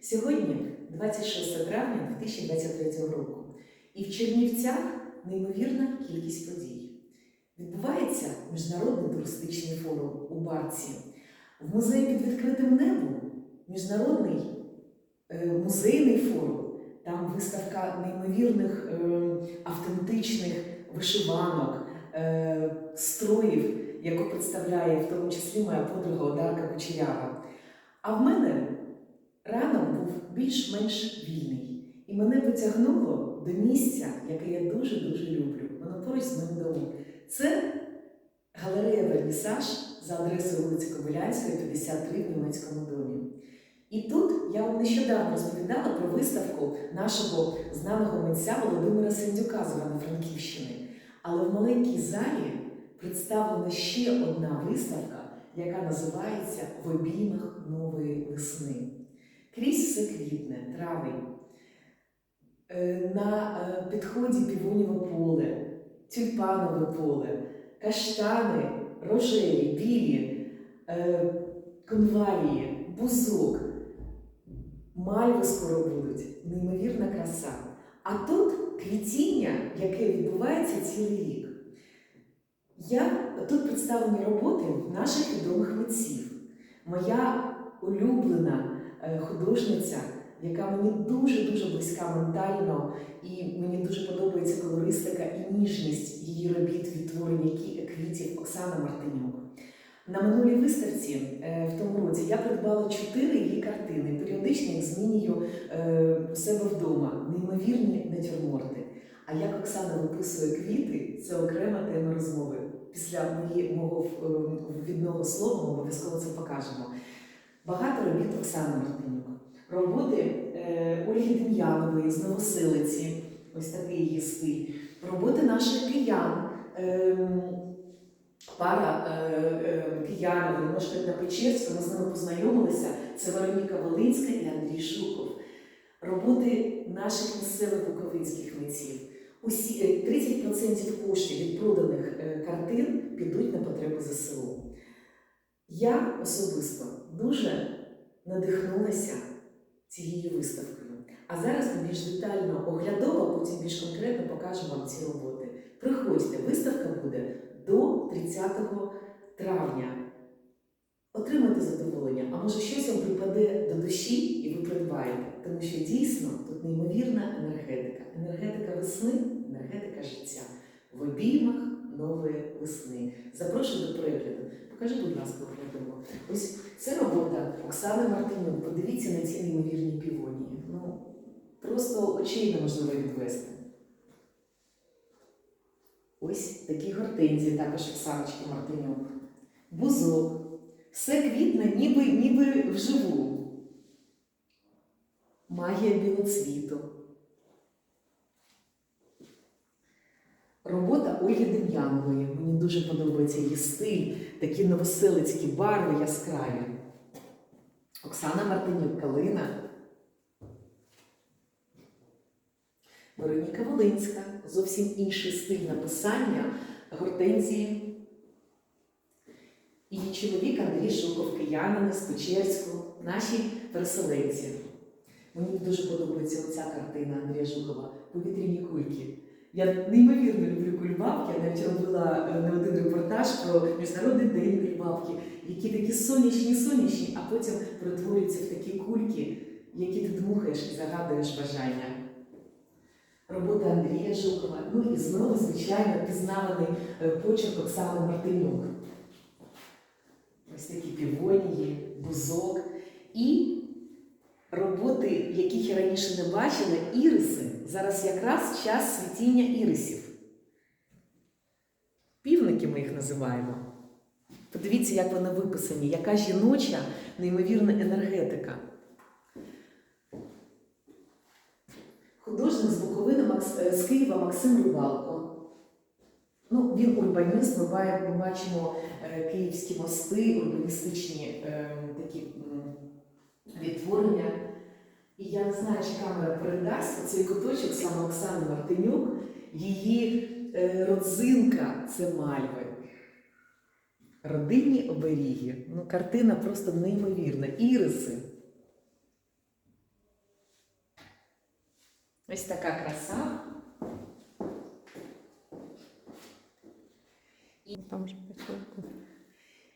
Сьогодні 26 травня 2023 року, і в Чернівцях неймовірна кількість подій. Відбувається міжнародний туристичний форум у Барці. В музеї під відкритим небом міжнародний е, музейний форум. Там виставка неймовірних е, автентичних вишиванок, е, строїв, яку представляє в тому числі моя подруга Одарка Кучерява. А в мене ранок був більш-менш вільний, і мене потягнуло до місця, яке я дуже-дуже люблю. Воно поруч з моїм домом. Це галерея Вернісаж за адресою вулиці Кобилянської, 53 в німецькому домі. І тут я вам нещодавно розповідала про виставку нашого знаного митця Володимира Сендюка з Івано-Франківщини. Але в маленькій залі представлена ще одна виставка, яка називається В обіймах нової весни. Крізь все квітне, травень. Е, На е, підході півоніве поле, тюльпанове поле, каштани, рожеві, білі, е, конвалії, бузок. Мальви скоро будуть, неймовірна краса. А тут квітіння, яке відбувається цілий рік. Я тут представлені роботи наших відомих митців. Моя улюблена художниця, яка мені дуже-дуже близька ментально, і мені дуже подобається колористика і ніжність її робіт відтворення квітів Оксана Мартинюк. На минулій виставці е, в тому році я придбала чотири її картини. Періодично їх змінюю е, у себе вдома. Неймовірні натюрморти. А як Оксана виписує квіти, це окрема тема розмови. Після мої, мого е, відного слова ми обов'язково це покажемо. Багато робіт Оксани Мартинюк. Роботи е, Ольги Дем'янової з Новосилиці, ось такий її стиль. Роботи наших киян. Ем, пара е, е, киянів, на Печерську, ми з ними познайомилися. Це Вероніка Волинська і Андрій Шуков. Роботи наших місцевих буковинських митців. Усі е, 30% коштів від проданих е, картин підуть на потреби ЗСУ. Я особисто дуже надихнулася цією виставкою. А зараз ми більш детально оглядово, потім більш конкретно покажу вам ці роботи. Приходьте, виставка буде до 30 травня. Отримайте задоволення, а може щось вам припаде до душі і ви придбаєте, тому що дійсно тут неймовірна енергетика. Енергетика весни, енергетика життя. В обіймах нової весни. Запрошую до перегляду. Покажи, будь ласка, оглядово. Ось це робота Оксани Мартинюк. Подивіться на ці неймовірні півонії. Ну, просто очей неможливо відвести. Ось такі гортензії, також Оксаночки Мартинюк. Бузок. Все квітне, ніби, ніби вживу. Магія білоцвіту. Робота Ольги Дем'янової. Мені дуже подобається її стиль, такі новоселицькі барви яскраві. Оксана Мартинюк Калина. Вероніка Волинська, зовсім інший стиль написання гортензії. Її чоловік Андрій Жуков, киянин з Печерську, наші переселенці. Мені дуже подобається оця картина Андрія Жукова Повітряні кульки. Я неймовірно люблю кульбабки. Я навіть робила е, не один репортаж про міжнародний день кульбабки, які такі сонячні, сонячні, а потім перетворюються в такі кульки, які ти дмухаєш і загадуєш бажання. Робота Андрія Жукова, ну і знову, звичайно, пізнаваний е, почерк Оксани Мартинюк. Ось такі півонії, бузок і роботи, яких я раніше не бачила, іриси. Зараз якраз час світіння ірисів. Півники ми їх називаємо. Подивіться, як вони виписані, яка жіноча, неймовірна енергетика. Художник з Буковини е, з Києва Максим Рибалко. Ну, він урбаніст, ми ба- ми бачимо е, київські мости, урбаністичні е, такі відтворення. І я не знаю, чи камера передасть цей куточок саме Оксани Мартинюк. Її е, родзинка це мальви. Родинні оберіги. Ну, картина просто неймовірна. Іриси. Ось така краса. Там вже працює.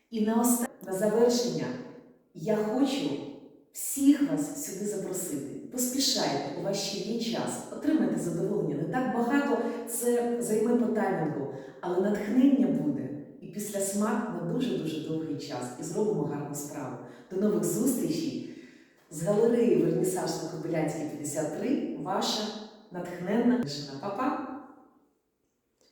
І на оста- на завершення я хочу вас сюди запросити. Поспішайте, у вас ще є час, отримайте задоволення. Не так багато це займе по таймінгу, але натхнення буде. І після смак на дуже-дуже довгий час. І зробимо гарну справу. До нових зустрічей з галереї Вернісаж на Кобилянській 53. Ваша натхненна Папа!